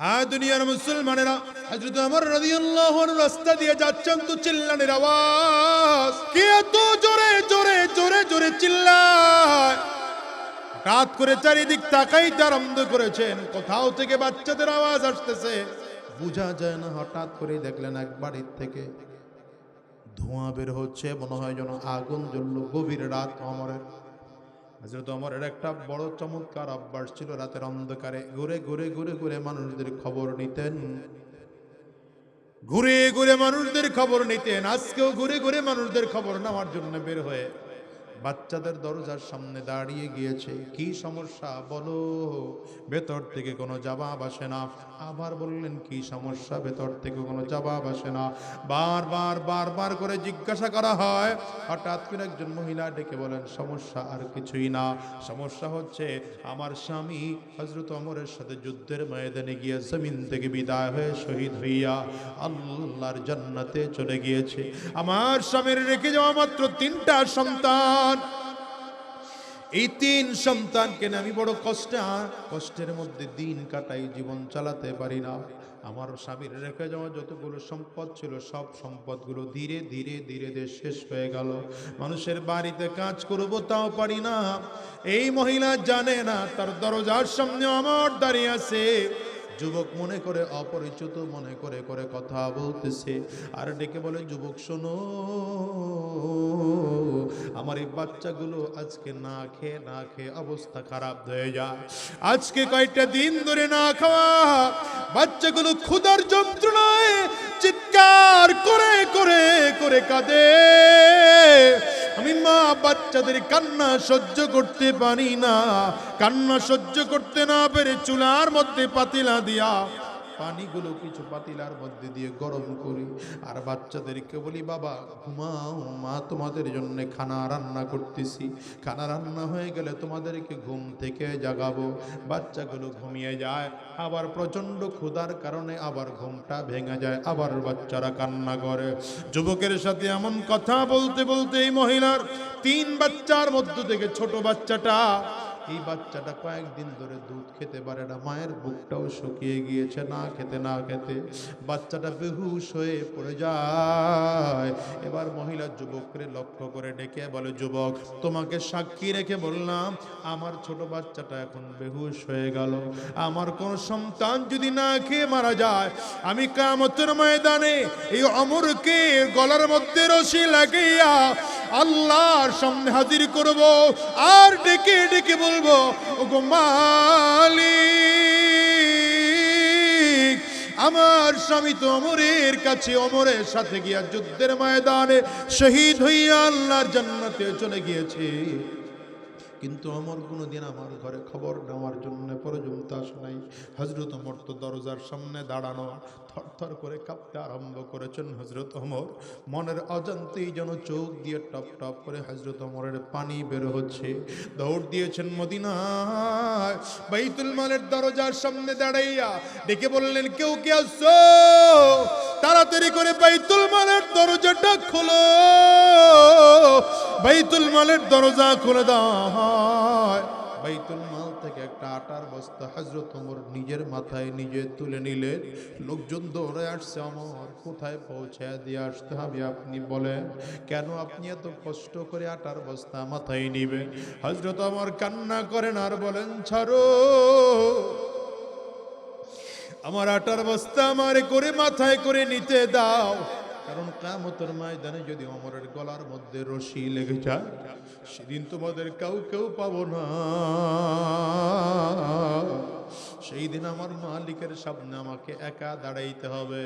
হ্যাঁ দুনিয়ার মুসলমানেরা, হযরত আমার রাদিয়াল্লাহু রাস্তা দিয়ে যাচ্ছেন তো চিল্লানের আওয়াজ। কে এত জোরে জোরে জোরে জোরে চিল্লায়? রাত করে চারিদিক তাকাইতে আরম্ভ করেছেন, কোথাও থেকে বাচ্চাদের আওয়াজ আসতেছে। বোঝা যায় না, হঠাৎ করে দেখলেন এক বাড়ির থেকে ধোঁয়া বের হচ্ছে, মনে হয় যেন আগুন জ্বললো গভীর রাত অমরের। হজরত অমরের একটা বড় চমৎকার অভ্যাস ছিল রাতের অন্ধকারে। ঘুরে ঘুরে ঘুরে ঘুরে মানুষদের খবর নিতেন। ঘুরে ঘুরে মানুষদের খবর নিতেন। আজকেও ঘুরে ঘুরে মানুষদের খবর নেওয়ার জন্য বের হয়ে বাচ্চাদের দরজার সামনে দাঁড়িয়ে গিয়েছে। কি সমস্যা? বলো। ভেতর থেকে কোনো জবাব আসে না। আবার বললেন, কি সমস্যা? ভেতর থেকে কোনো জবাব আসে না। বারবার বারবার করে জিজ্ঞাসা করা হয়। হঠাৎ করে একজন মহিলা ডেকে বলেন, সমস্যা আর কিছুই না। সমস্যা হচ্ছে আমার স্বামী হজরত অমরের সাথে যুদ্ধের ময়দানে গিয়ে জমিন থেকে বিদায় হয়ে শহীদ হইয়া আল্লাহর জান্নাতে চলে গিয়েছে। আমার স্বামীর রেখে যাওয়া মাত্র তিনটা সন্তান। এই তিন সন্তানকে আমি বড় কষ্টে কষ্টের মধ্যে দিন কাটাই, জীবন চালাতে পারি না। আমার স্বামীর রেখে যাওয়া যতগুলো সম্পদ ছিল, সব সম্পদগুলো ধীরে ধীরে ধীরে ধীরে শেষ হয়ে গেল। মানুষের বাড়িতে কাজ করব তাও পারি না। এই মহিলা জানে না, তার দরজার সামনে আমার দাঁড়িয়ে আছে। যুবক মনে করে, অপরিচিত মনে করে করে কথা বলতেছে। আর ডেকে বলে, যুবক, শোনো, আমার এই বাচ্চাগুলো আজকে না খেয়ে না খেয়ে অবস্থা খারাপ হয়ে যায়। আজকে কয়েকটা দিন ধরে না খাওয়া। বাচ্চাগুলো ক্ষুধার যন্ত্রণায় চিৎকার করে করে করে কাঁদে। আমি মা বাচ্চাদের কান্না সহ্য করতে পারি না। কান্না সহ্য করতে না পেরে চুলার মধ্যে পাতিলা দিয়া পানিগুলো কিছু পাতিলার মধ্যে দিয়ে গরম করি। আর বাচ্চাদেরকে বলি, বাবা, ঘুমাও মা, তোমাদের জন্য খানা রান্না করতেছি। খানা রান্না হয়ে গেলে তোমাদেরকে ঘুম থেকে জাগাবো। বাচ্চাগুলো ঘুমিয়ে যায়, আবার প্রচণ্ড ক্ষুধার কারণে আবার ঘুমটা ভেঙে যায়, আবার বাচ্চারা কান্না করে। যুবকের সাথে এমন কথা বলতে বলতে এই মহিলার তিন বাচ্চার মধ্য থেকে ছোট বাচ্চাটা এই বাচ্চাটা কয়েকদিন ধরে দুধ খেতে পারে না, মায়ের বুকটাও শুকিয়ে গিয়েছে না খেতে না খেতে। বাচ্চাটা বেহুশ হয়ে পড়ে যায়। এবার মহিলা যুবককে লক্ষ্য করে ডেকে বলে, যুবক, তোমাকে সাক্ষী রেখে বললাম, আমার ছোট বাচ্চাটা এখন বেহুশ হয়ে গেল। আমার কোন সন্তান যদি না খেয়ে মারা যায়, আমি কামতের ময়দানে এই অমরকে গলার মধ্যে রশি লাগিয়া আল্লাহর সামনে হাজির করব, আর ডেকে ডেকে বলব, ওগো আমার স্বামী তো অমরের কাছে, অমরের সাথে গিয়া যুদ্ধের ময়দানে শহীদ হইয়া আল্লাহর জান্নাতে চলে গিয়েছে। কিন্তু অমর কোনোদিন আমার ঘরে খবর নেওয়ার জন্য পর্যন্ত আসে নাই। হজরত অমর তো দরজার সামনে দাঁড়ানো থরথর করে কাঁপতে আরম্ভ করেছেন হজরত অমর মনের অজান্তেই যেন চোখ দিয়ে টপ টপ করে হজরত অমরের পানি বের হচ্ছে। দৌড় দিয়েছেন মদিনায়। বাইতুল মালের দরজার সামনে দাঁড়াইয়া ডেকে বললেন, কেউ কে আসছো? তাড়াতাড়ি করে বাইতুল মালের দরজাটা খোলো। বাইতুল মালের দরজা খুলে হয় বাইতুল মাল থেকে একটা আটার বস্তা হজরত ওমর নিজের মাথায় নিজে তুলে নিলে, লোকজন দৌড়ে আসছে আমার কোথায় পৌঁছে দিয়ে আসতে হবে আপনি বলেন। কেন আপনি এত কষ্ট করে আটার বস্তা মাথায় নিবেন? হজরত আমার কান্না করেন আর বলেন, ছাড়ো, আমার আটার বস্তা আমার করে মাথায় করে নিতে দাও। কারণ কামতের ময়দানে যদি অমরের গলার মধ্যে রশি লেগে যায়, সেদিন তোমাদের কেউ কেউ পাবো না। সেই দিন আমার মালিকের সামনে আমাকে একা দাঁড়াইতে হবে।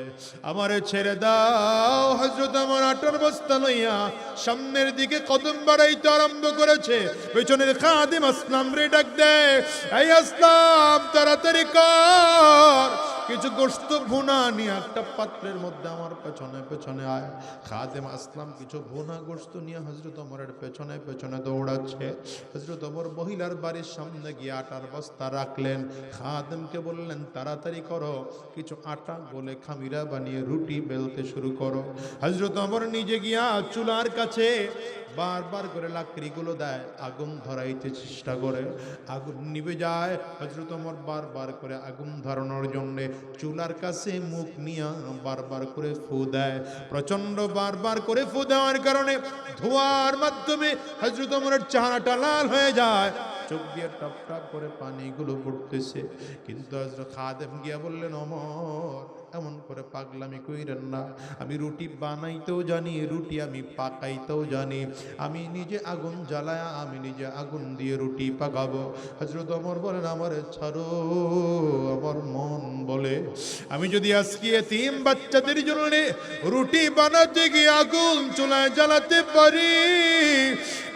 আমারে ছেড়ে দাও। হজরত আমার আটার বস্তা লইয়া সামনের দিকে কদম বাড়াইতে আরম্ভ করেছে। পেছনের খাদিম আসলাম রে ডাক দেয় এই আসলাম, তাড়াতাড়ি কর। কিছু গোস্ত ভুনা নিয়ে একটা পাত্রের মধ্যে আমার পেছনে পেছনে আয়। খাদেম আসলাম, কিছু ভুনা গোস্ত নিয়ে হজরত অমরের পেছনে পেছনে দৌড়াচ্ছে। হজরত অমর মহিলার বাড়ির সামনে গিয়ে আটার বস্তা রাখলেন। খাদেমকে বললেন, তাড়াতাড়ি করো, কিছু আটা গোলে খামিরা বানিয়ে রুটি বেলতে শুরু করো। হজরত অমর নিজে গিয়া চুলার কাছে বারবার করে লাকড়িগুলো দেয়, আগুন ধরাইতে চেষ্টা করে, আগুন নিভে যায়। হজরত অমর বারবার করে আগুন ধরানোর জন্যে চুলার কাছে মুখ নিয়ে বারবার করে ফু দেয় প্রচণ্ড বারবার করে ফু দেওয়ার কারণে ধোয়ার মাধ্যমে হজরত অমরের চেহারাটা লাল হয়ে যায়। চোখ দিয়ে টপ টপ করে পানিগুলো পড়তেছে। কিন্তু হজরত খাদেম গিয়া বললেন অমর এমন করে পাগলামি কইরেন না। আমি রুটি বানাইতেও জানি, রুটি আমি পাকাইতেও জানি। আমি নিজে আগুন জ্বালায়া, আমি নিজে আগুন দিয়ে রুটি পাকাবো। হজরত অমর বলেন, আমার ছাড়ো, আমার মন বলে। আমি যদি আজকে তিন বাচ্চাদের জন্য রুটি বানাতে গিয়ে আগুন চুলায় জ্বালাতে পারি,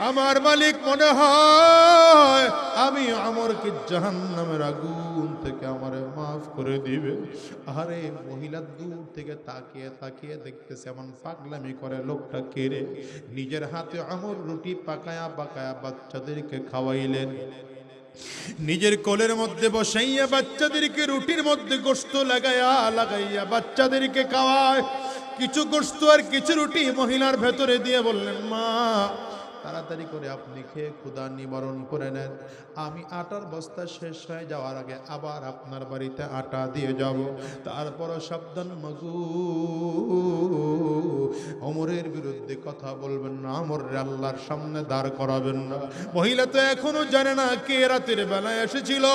আমার মালিক মনে হয় আমি আমরকে জাহান্নামের আগুন থেকে আমারে মাফ করে দিবে। আরে মহিলা দূর থেকে তাকিয়ে তাকিয়ে দেখতেছে, এমন পাগলামি করে লোকটা কেড়ে নিজের হাতে আমর রুটি পাকায়া পাকায়া বাচ্চাদেরকে খাওয়াইলেন। নিজের কোলের মধ্যে বসাইয়া বাচ্চাদেরকে রুটির মধ্যে গোস্ত লাগাইয়া লাগাইয়া বাচ্চাদেরকে খাওয়ায়। কিছু গোস্ত আর কিছু রুটি মহিলার ভেতরে দিয়ে বললেন, মা তাড়াতাড়ি করে আপনি খেয়ে ক্ষুধা নিবারণ করে নেন। আমি আটার বস্তা শেষ হয়ে যাওয়ার আগে আবার আপনার বাড়িতে আটা দিয়ে যাব। তারপর সাবধান, মাগু। কথা বলবেন না অমরের আল্লাহর সামনে দাঁড় করাবেন না। মহিলা তো এখনও জানে না কে রাতের বেলায় এসেছিল।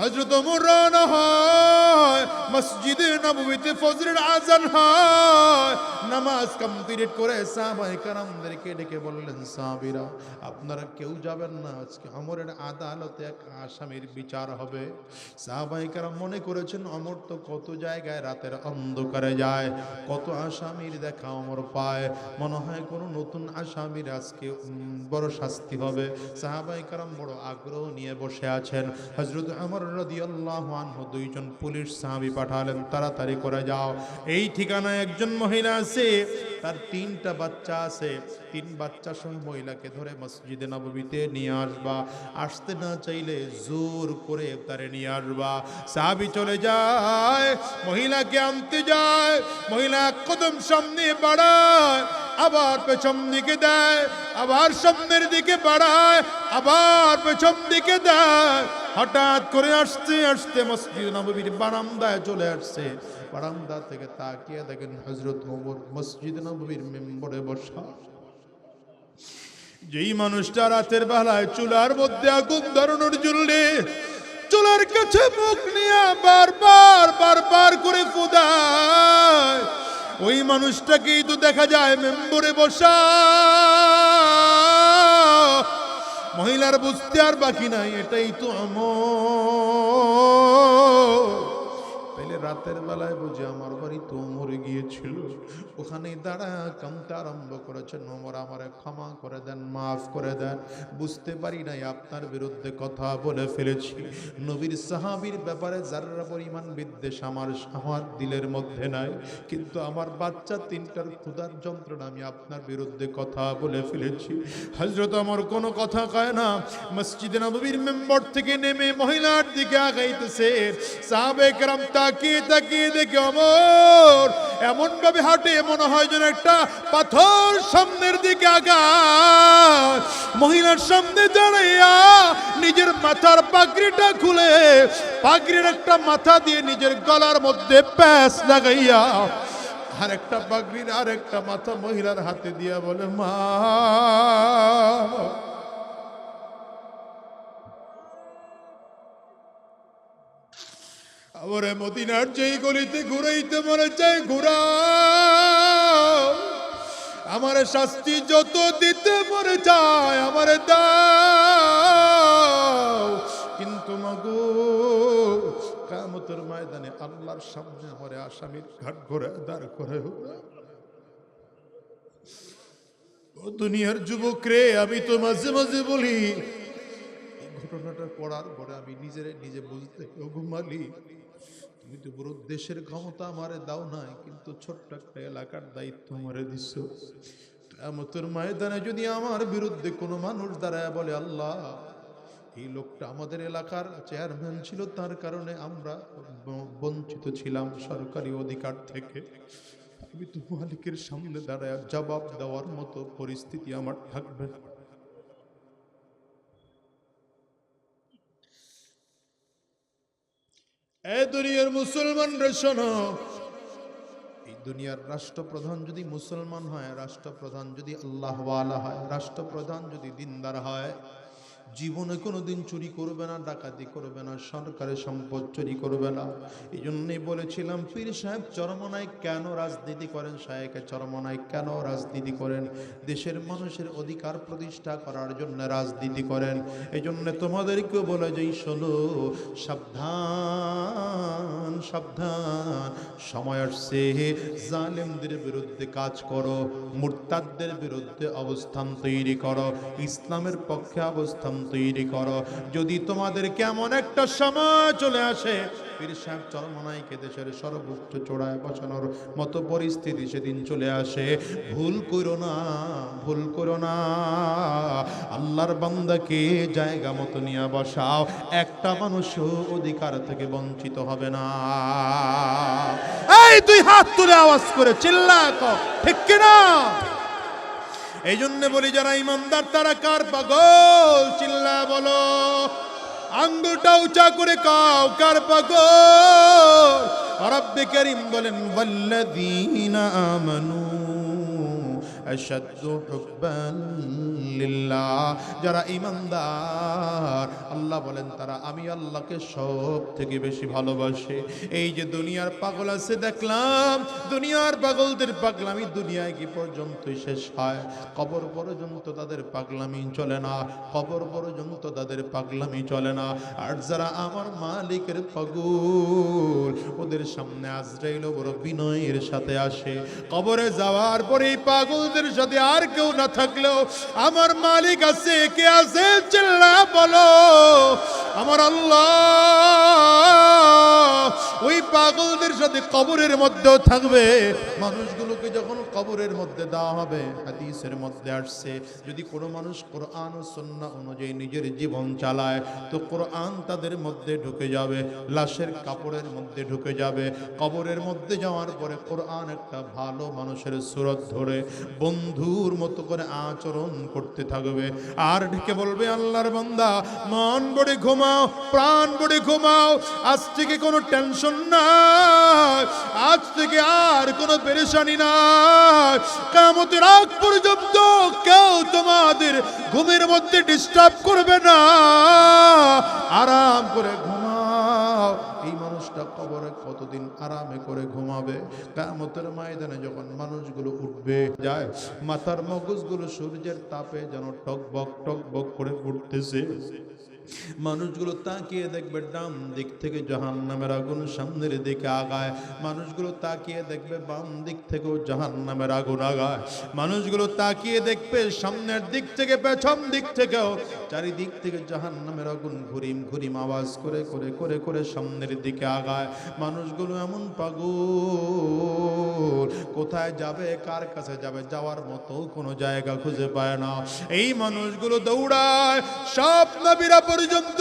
হজরত অমর রওনা হয়, মসজিদে নববীতে ফজরের আজান হয়। নামাজ কমপ্লিট করে সাহাবায়ে কারামদেরকে ডেকে বললেন, সাহাবীরা, আপনারা কেউ যাবেন না, আজকে অমরের আদালতে এক আসামির বিচার হবে। সাহাবায়ে কারাম মনে করেছেন অমর তো কত জায়গায় রাতের অন্ধকারে যায়, কত আসামির দেখা অমর পায়। মনে হয় কোনো নতুন আসামির আজকে বড় শাস্তি হবে। সাহাবাই কারাম বড় আগ্রহ নিয়ে বসে আছেন। হজরত আমর রাদিয়াল্লাহু দুইজন পুলিশ সাহাবি পাঠালেন, তাড়াতাড়ি করে যাও। এই ঠিকানায় একজন মহিলা আছে, তার তিনটা বাচ্চা আছে। তিন বাচ্চা সহ মহিলাকে ধরে মসজিদে নববীতে নিয়ে আসবা। আসতে না চাইলে জোর করে তারে নিয়ে আসবা। সাহাবি চলে যায়, মহিলাকে আনতে যায়, মহিলা কদম সামনে বাড়ায়। আবার পেছন দিকে দেয়, আবার সামনের দিকে বাড়ায়, আবার পেছন দিকে দেয়। হঠাৎ করে আসতে আসতে মসজিদ নবীর বারান্দায় চলে আসছে। বারান্দা থেকে তাকিয়ে দেখেন হজরত ওমর মসজিদ নবীর মেম্বরে বসা। যেই মানুষটা রাতের বেলায় চুলার মধ্যে আগুন ধরানোর জন্য চুলার কাছে মুখ নিয়ে বারবার বারবার করে ফুদায়। ওই মানুষটাকেই তো দেখা যায় মেম্বরে বসা। মহিলার বুঝতে আর বাকি নাই, এটাই তো আমার রাতের বেলায় বুঝে আমার বাড়ি তো মরে গিয়েছিল। ওখানে দাঁড়া কামতে আরম্ভ করেছেন ওমর। আমারে ক্ষমা করে দেন, মাফ করে দেন। বুঝতে পারি নাই আপনার বিরুদ্ধে কথা বলে ফেলেছি। নবীর সাহাবীর ব্যাপারে যারা পরিমাণ বিদ্বেষ, আমার আমার দিলের মধ্যে নাই। কিন্তু আমার বাচ্চা তিনটার ক্ষুধার যন্ত্রণা আমি আপনার বিরুদ্ধে কথা বলে ফেলেছি। হজরত আমার কোনো কথা কয় না, মসজিদে নবীর মেম্বর থেকে নেমে মহিলার দিকে আগাইতেছে। সাহাবে কেরাম তাকিয়ে তাকিয়ে দেখে অমর। এমন ভাবে হাঁটে মনে হয় যেন একটা পাথর সামনের দিকে আগায়। মহিলার সামনে দাঁড়াইয়া নিজের মাথার পাগড়িটা খুলে, পাগড়ির একটা মাথা দিয়ে নিজের গলার মধ্যে প্যাস লাগাইয়া আর একটা পাগড়ির আর একটা মাথা মহিলার হাতে দিয়া বলে, মা আমারে মদিনার যেই গলিতে ঘুরাইতে মনে চাই ঘুরা আমার শাস্তি যত দিতে মরে চায়, আমার দাও। কিন্তু মাগো কামতের ময়দানে আল্লাহর সামনে আমারে আসামির ঘাট ঘরে দাঁড় করে দুনিয়ার যুবক রে, আমি তো মাঝে মাঝে বলি ঘটনাটা পড়ার পরে আমি নিজের নিজে বুঝতে ঘুমালি তুমি তো পুরো দেশের ক্ষমতা আমারে দাও নাই, কিন্তু ছোট্ট একটা এলাকার দায়িত্ব আমারে দিছ। আমতের ময়দানে যদি আমার বিরুদ্ধে কোনো মানুষ দাঁড়ায় বলে, আল্লাহ, এই লোকটা আমাদের এলাকার চেয়ারম্যান ছিল, তার কারণে আমরা বঞ্চিত ছিলাম সরকারি অধিকার থেকে। আমি তো মালিকের সামনে দাঁড়ায় জবাব দেওয়ার মতো পরিস্থিতি আমার থাকবে না। এ দুনিয়ার মুসলমানরা শোনো। দুনিয়ার রাষ্ট্রপ্রধান যদি মুসলমান হয়, রাষ্ট্রপ্রধান যদি আল্লাহওয়ালা হয়, রাষ্ট্রপ্রধান যদি দিনদার হয় জীবনে কোনো দিন চুরি করবে না, ডাকাতি করবে না, সরকারের সম্পদ চুরি করবে না। এই জন্যই বলেছিলাম, পীর সাহেব চরমনায় কেন রাজনীতি করেন? সাহেবের চরমনায় কেন রাজনীতি করেন? দেশের মানুষের অধিকার প্রতিষ্ঠা করার জন্য রাজনীতি করেন। এই জন্য তোমাদেরকেও বলে যাই, শোনো, সাবধান সাবধান। সময় আসছে, জালেমদের বিরুদ্ধে কাজ করো, মুরতাদদের বিরুদ্ধে অবস্থান তৈরি করো। ইসলামের পক্ষে অবস্থান তৈরি করো। যদি তোমাদের কেমন একটা সময় চলে আসে, পীর সাহেব চরমনাইকে দেশের সর্বোচ্চ চূড়ায় বসানোর মতো পরিস্থিতি সেদিন চলে আসে। ভুল করো না, ভুল করো না। আল্লাহর বান্দাকে জায়গা মতো নিয়ে বসাও। একটা মানুষও অধিকার থেকে বঞ্চিত হবে না। এই, তুই হাত তুলে আওয়াজ করে চিল্লা ঠিক কিনা? এই জন্য বলি যারা ইমানদার, তারা কার পাগল? চিল্লা বলো। আঙ্গুলটা উঁচা করে কাও, কার পাগল? রব্বে করিম বলেন, ওয়াল্লাযীনা আমানু। যারা ইমানদার, আল্লাহ বলেন তারা আমি আল্লাহকে সব থেকে বেশি ভালোবাসে। এই যে দুনিয়ার পাগল আছে, দেখলাম দুনিয়ার পাগলদের পাগলামি দুনিয়ায় কি পর্যন্তই শেষ হয়? কবর পর্যন্ত তাদের পাগলামি চলে না, কবর পর্যন্ত তাদের পাগলামি চলে না। আর যারা আমার মালিকের পাগল, ওদের সামনে আজরাইল বড় বিনয়ের সাথে আসে। কবরে যাওয়ার পরে এই পাগলদের সাথে আর কেউ না থাকলেও আমার মালিক আছে, কে আছে? চিল্লা বলো। আমার আল্লাহ। ওই পাগলদের সাথে কবরের মধ্যেও থাকবে। মানুষগুলোকে যখন কবরের মধ্যে দেওয়া হবে, হাদিসের মধ্যে আসছে, যদি কোনো মানুষ কোরআন ও সন্না অনুযায়ী নিজের জীবন চালায়, তো কোরআন তাদের মধ্যে ঢুকে যাবে, লাশের কাপড়ের মধ্যে ঢুকে যাবে। কবরের মধ্যে যাওয়ার পরে কোরআন একটা ভালো মানুষের সুরত ধরে, বন্ধুর মতো করে আচরণ করতে থাকবে। আর ঢেকে বলবে, আল্লাহর বান্দা, মন বড়ে ঘুমাও, প্রাণ বড়ে ঘুমাও, আজ থেকে কোনো টেনশন নাই আজ থেকে আর কোনো পেরেশানি নাই। কামতের আগ পর্যন্ত কেউ তোমাদের ঘুমের মধ্যে ডিস্টার্ব করবে না। আরাম করে ঘুমাও। এই মানুষটা কবরে কতদিন আরামে করে ঘুমাবে? কামতের ময়দানে যখন মানুষগুলো উঠবে, যায়, মাথার মগজগুলো সূর্যের তাপে যেন টকবক টকবক করে উঠতেছে। মানুষগুলো তাকিয়ে দেখবে ডান দিক থেকে জাহান নামের আগুন সামনের দিকে আগায়। মানুষগুলো তাকিয়ে দেখবে বাম দিক থেকেও জাহান নামের আগুন আগায়। মানুষগুলো তাকিয়ে দেখবে সামনের দিক থেকে, পেছন দিক থেকেও। চারিদিক থেকে জাহান নামের আগুন ঘুরিম ঘুরিম আওয়াজ করে করে করে করে সামনের দিকে আগায়। মানুষগুলো এমন পাগল। কোথায় যাবে, কার কাছে যাবে, যাওয়ার মতো কোনো জায়গা খুঁজে পায় না। এই মানুষগুলো দৌড়ায়। সব নবীরা পর্যন্ত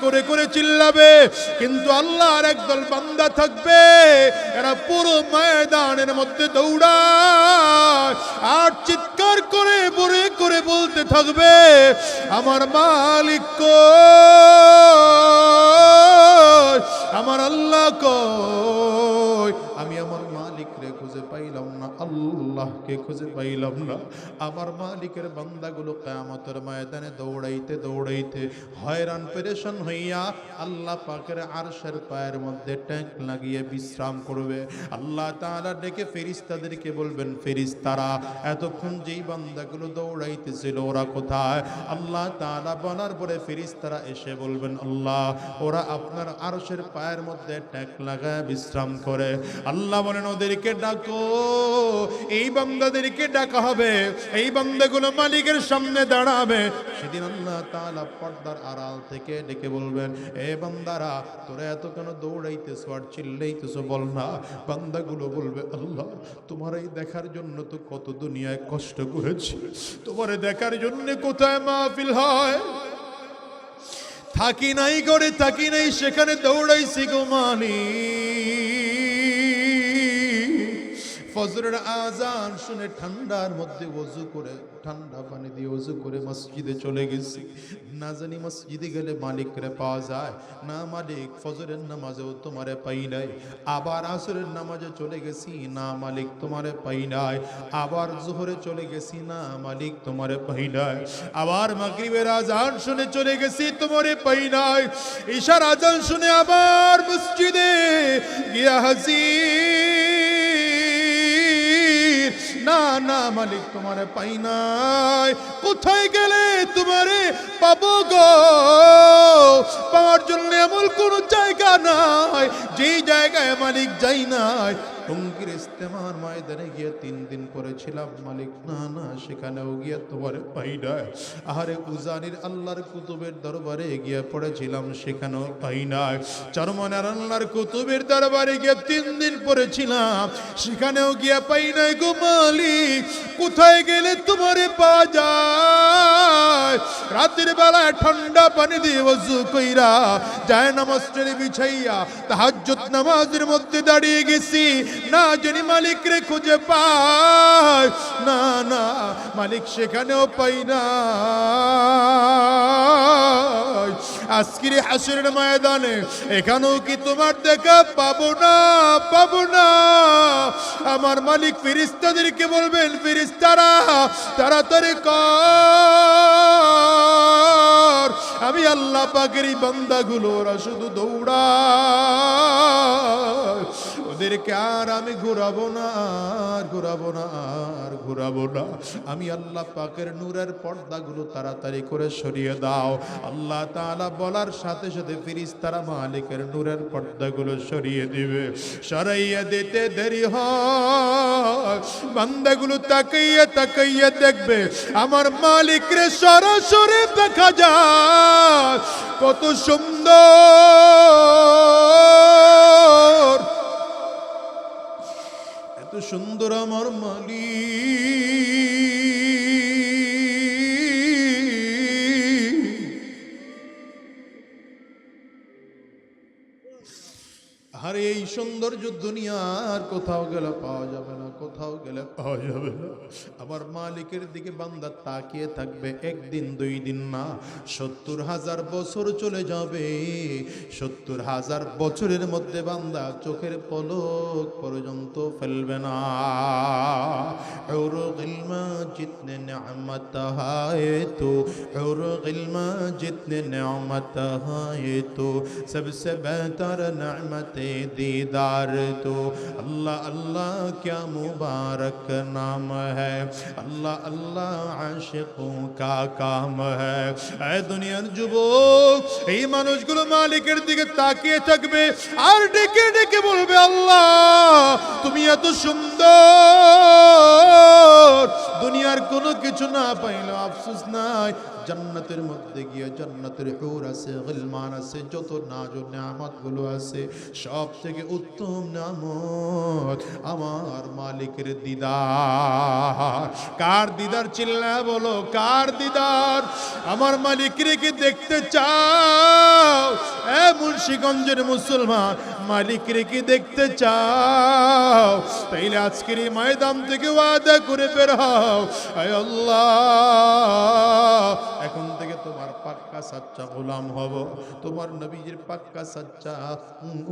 করে করে চিল্লাবে। কিন্তু আল্লাহর একদল বান্দা থাকবে, এরা পুরো ময়দানের মধ্যে দৌড়ায়। আর চিৎকার করে, বলে করে বলতে থাকবে, আমার মালিক কই? আমার আল্লাহ কই? আমি আমার আল্লাহকে খুঁজে পাইলাম না। আমার মালিকের বান্দাগুলো কেয়ামতের ময়দানে দৌড়াইতে দৌড়াইতে হয়রান, পেরেশান হইয়া আল্লাহ পাকের আরশের পায়ের মধ্যে ট্যাঙ্ক লাগিয়ে বিশ্রাম করবে। আল্লাহ তাআলা ডেকে ফেরিস্তাদেরকে বলবেন, ফেরিস্তারা, এতক্ষণ যেই বান্দাগুলো দৌড়াইতেছিল ওরা কোথায়? আল্লাহ তাআলা বলার পরে ফেরিস্তারা এসে বলবেন, আল্লাহ, ওরা আপনার আরশের পায়ের মধ্যে ট্যাঙ্ক লাগায় বিশ্রাম করে। আল্লাহ বলেন, ওদেরকে ডাকো। এই বান্দাদেরকে ডাকা হবে, এই বান্দাগুলো মালিকের সামনে দাঁড়াবে। সেদিন আল্লাহ তাআলা পর্দার আড়াল থেকে ডেকে বলবেন, এ বান্দারা, তোরা এত কেন দৌড়াইতেছো আর চিল্লাইতেছো বল না। বান্দাগুলো বলবে, আল্লাহ, তোমার এই দেখার জন্য তো কত দুনিয়ায় কষ্ট করেছি। তোমার দেখার জন্য কোথায় মাহফিল হয়? থাকি নাই করে থাকি নাই, সেখানে দৌড়াইছি গো মানি ফজরের আজান শুনে ঠান্ডার মধ্যে ওযু করে, ঠান্ডা পানি দিয়ে ওযু করে মসজিদে চলে গেছি। না জানি মসজিদে গেলে মালিকরে পাওয়া যায়, না মালিক ফজরের নামাজেও তোমারে পাই নাই। আবার আসরের নামাজে চলে গেছি, না মালিক তোমারে পাই নাই। আবার জোহরে চলে গেছি, না মালিক তোমারে পাই নাই। আবার মাগরিবের আজান শুনে চলে গেছি, তোমারে পাই নাই। ঈশার আজান শুনে আবার মসজিদে গিয়া হাজির। না না মালিক, তোমারে পাই নাই। কোথায় গেলে তোমারে পাব গো? পাওয়ার জন্য এমন কোন জায়গা নাই যে জায়গায় মালিক যাই নাই। টঙ্গির ইস্তেমার ময়দানে গিয়ে তিন দিন করেছিলাম। মালিক, না না, সেখানেও গিয়ে তোমার পাই নাই। আহারে উজানির আল্লাহর কুতুবের দরবারে গিয়ে পড়েছিলাম, সেখানেও পাই নাই। চরমনার আল্লাহর কুতুবের দরবারে গিয়ে তিন দিন পড়েছিলাম, সেখানেও গিয়ে পাই নাই গো মালিক। কোথায় গেলে তোমারে পাওয়া যায়? রাতের বেলায় ঠান্ডা পানি দিয়ে ওযু কইরা যায় নামাজটারে বিছাইয়া, তাহাজ্জুদ নামাজের মধ্যে দাঁড়িয়ে গেছি। না জানি মালিক রে খুঁজে পায়, না না, মালিক সেখানেও পাই না। আজকের হাসরের ময়দানে এখানেও কি তোমার দেখা পাবো না পাবো না? আমার মালিক ফিরিস্তাদেরকে বলবেন ফিরিস্তারা তাড়াতাড়ি কর। আমি আল্লাহ পাকের এই শুধু দৌড়ায়। ওদেরকে আর আমি ঘুরাবো না, আর ঘুরাবো না, আর ঘুরাবো না। আমি আল্লাহ পাকের নূরের পর্দাগুলো তাড়াতাড়ি করে সরিয়ে দাও। আল্লাহ তাআলা বলার সাথে সাথে ফিরিস্তারা মালিকের নূরের পর্দাগুলো সরিয়ে দিবে। সরাইয়া দিতে দেরি হয়। বান্দাগুলো তাকাইয়া তাকাইয়া দেখবে, আমার মালিকরে সরাসরি দেখা যায়। কত সুন্দর সুন্দর আমার মালিক। সৌন্দর্য দুনিয়ার কোথাও গেলে পাওয়া যাবে না, কোথাও গেলে পাওয়া যাবে না। আমার মালিকের দিকে বান্দা তাকিয়ে থাকবে, একদিন, দুই দিন না, সত্তর হাজার বছর চলে যাবে। সত্তর হাজার বছরের মধ্যে বান্দা চোখের পলক পর্যন্ত ফেলবে না। জিতনে নামত হায় তো और गिलमा जितने नमत हैं तो सबसे बेहतर नमत यार तो। अल्लाह अल्लाह क्या मुबारक नाम है। अल्लाह अल्लाह आशिकों का काम है। ए दुनियार যুবক এই মানুষগুলো মালিকের দিকে তাকিয়ে থাকবে আর ডেকে ডেকে বলবে আল্লাহ তুমি এত সুন্দর দুনিয়ার কোনো কিছু না পাইলে আফসোস নাই জান্নাতের মধ্যে গিয়ে জান্নাতের হুর আছে, গিলমান আছে, যত নাজ ও নিয়ামতগুলো আছে সব থেকে উত্তম নিয়ামত আমার মালিকের দিদার। কার দিদার চিল্লা বলো, কার দিদার? আমার মালিকের কি দেখতে চাও? এ মুন্সিগঞ্জের মুসলমান, মালিকের কি দেখতে চাও? তাইলে আজকের এই ময়দান থেকে ওয়াদা করে বের হও। আল্লাহ। এখন থেকে তোমার পাক্কা সাচ্চা গোলাম হব, তোমার নবীজির পাক্কা সাচ্চা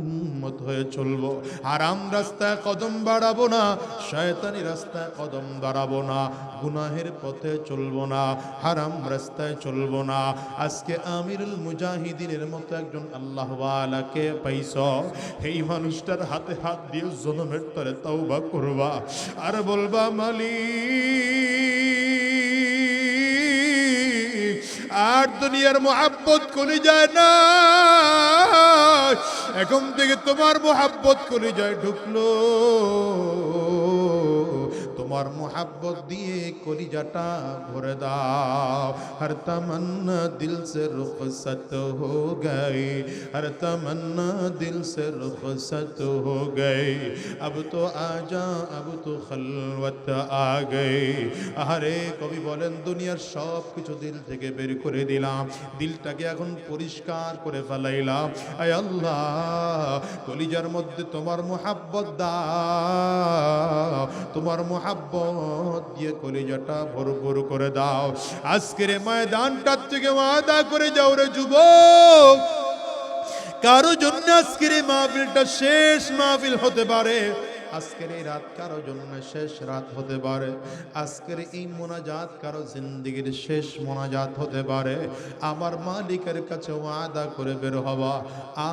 উম্মত হয়ে চলবো। হারাম রাস্তায় কদম বাড়াবো না, শয়তানি রাস্তায় কদম বাড়াবো না, গুনাহের পথে চলবো না, হারাম রাস্তায় চলবো না। আজকে আমিরুল মুজাহিদিনের মতো একজন আল্লাহওয়ালাকে পাইছ, এই মানুষটার হাতে হাত দিয়ে জনমের তরে তওবা করবা, আর বলবা, মালিক আর দুনিয়ার মোহাব্বত কলি যায় না এখন থেকে তোমার মোহাব্বত কলি যায় ঢুকলো। তোমার মোহাব্বত দিয়ে কলিজাটা ভরে দাও হর তমন্না দিল সে রুখসত হো গই হর তমন্না দিল সে রুখসত হো গই अब तो आजा अब तो खलवत आ गई আরে কবি বলেন দুনিয়ার সব কিছু দিল থেকে বের করে দিলাম দিলটাকে এখন পরিষ্কার করে ফেলাইলাম আয় আল্লাহ কলিজার মধ্যে তোমার মোহাব্বত দাও তোমার মোহাব্বত দিয়ে কলিজাটা ভরপুর করে দাও। আজকের ময়দানটার থেকে ওয়াদা করে যাও রে যুবক। কারও জন্য আজকের এই মাহফিলটা শেষ মাহফিল হতে পারে। আজকের এই রাত কারও জন্য শেষ রাত হতে পারে। আজকের এই মোনাজাত কারও জিন্দগির শেষ মোনাজাত হতে পারে। আমার মালিকের কাছে ওয়াদা করে বের হবা।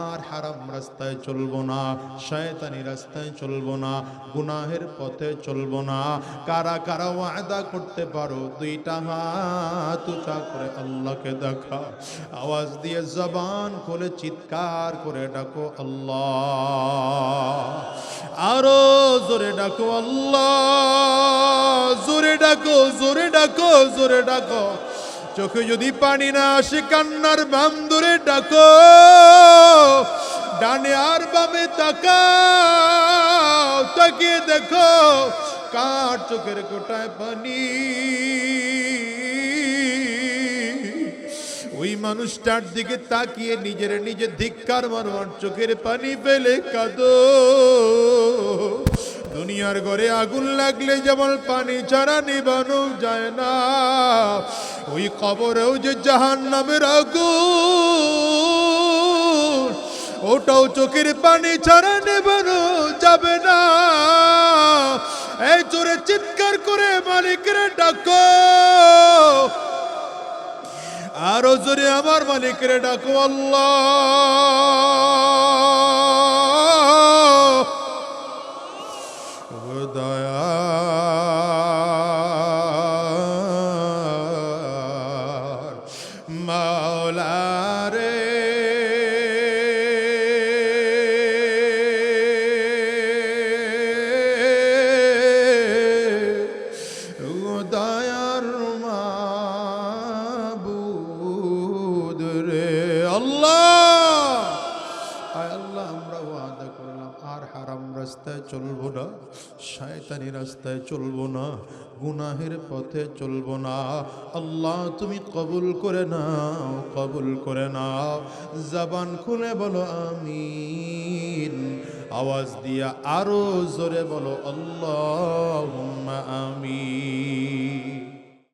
আর হারাম রাস্তায় চলবো না, শয়তানি রাস্তায় চলবো না, গুনাহের পথে চলবো না। কারা কারা ওয়াদা করতে পারো, দুইটা হাত উঁচা করে আল্লাহকে দেখা। আওয়াজ দিয়ে জবান খুলে চিৎকার করে ডাকো আল্লাহ। আরও জোরে ডাকো আল্লাহ, জোরে ডাকো জোরে ডাকো জোরে ডাকো। চোখে যদি পানি না আসে, কান্নার বাম ধরে ডাকো। ডানে আর বামে তাকাও, তাকিয়ে দেখো, কার চোখের কোটায় পানি। ওই মানুষটার দিকে তাকিয়ে নিজের নিজে ধিক্কার মারবার চোখের পানি ফেলে কাঁদো। দুনিয়ার ঘরে আগুন লাগলে যেমন পানি ছাড়া নিবানো যায় না, ওই কবরেও যে জাহান নামের আগুন, ওটাও চোখের পানি ছাড়া নেবানো যাবে না। এই চোরে চিৎকার করে মালিকের ডাকো। আরও জোরে আমার মালিকের ডাকো আল্লাহ। ও শয়তানি রাস্তায় চলবো না, গুনাহের পথে চলবো না। আল্লাহ, তুমি কবুল করে নাও, কবুল করে নাও। জবান খুলে বলো আমি আওয়াজ দিয়া আরও জোরে বলো আল্লাহ আমিন।